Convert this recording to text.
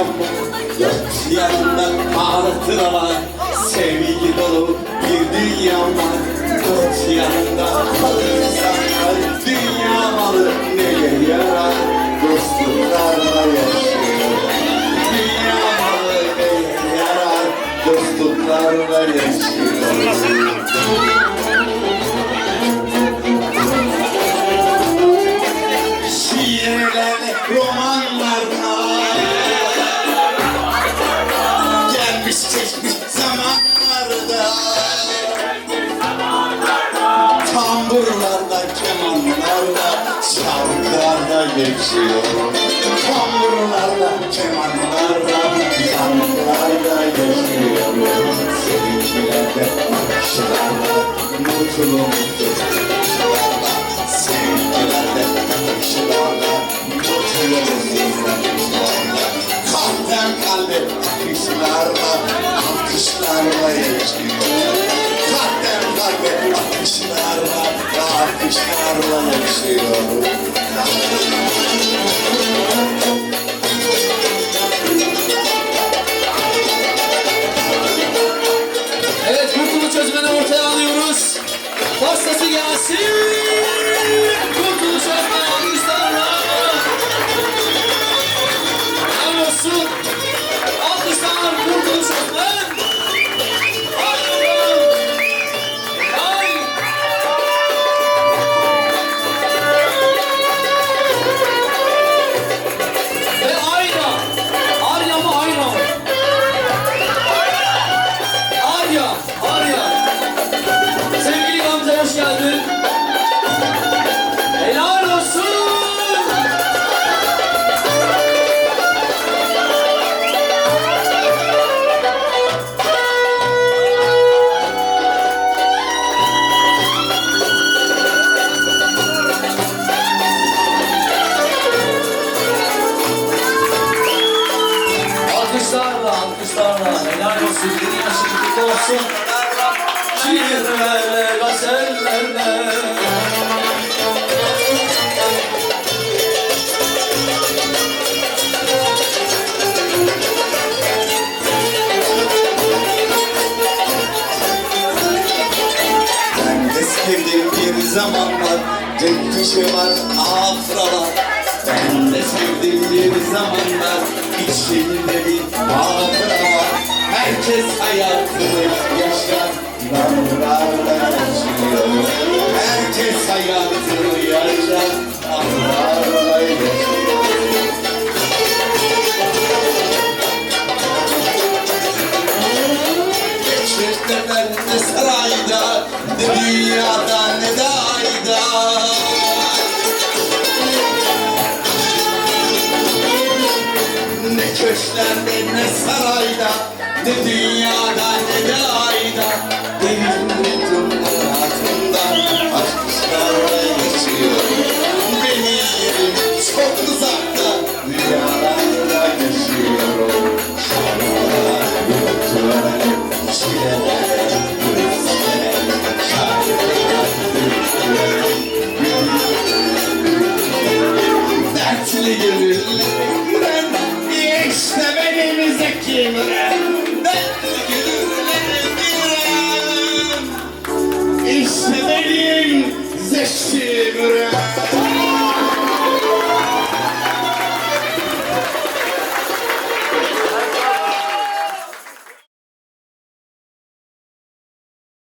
ama Dört yanında hatıralar Sevgi dolu bir dünya var. Dört yanında insanlar Dünya malı. Neye yarar Dostluklarla yaşıyor. Dünya malı neye yarar Dostluklarla yaşıyor kemanlarda, şarkılarda geçiyor. Tamburlarda, kemanlarda, şarkılarda geçiyor. Sevincilerde, bakışlarda, mutlu alkışlarla yaşıyor Helal olsun. Bir zamanlar Tek kişi var afralar Ben de sevdim bir zamanlar İçimde bir hatıra var Herkes hayatını yaşar. Anılarla yaşıyor. Herkes hayatını yaşar. Anılarla yaşıyor. Geçmişteler ne sarayda Ne dünyada ne de ayda. Köşklerde ne sarayda Ne dünyada ne de ayda Benim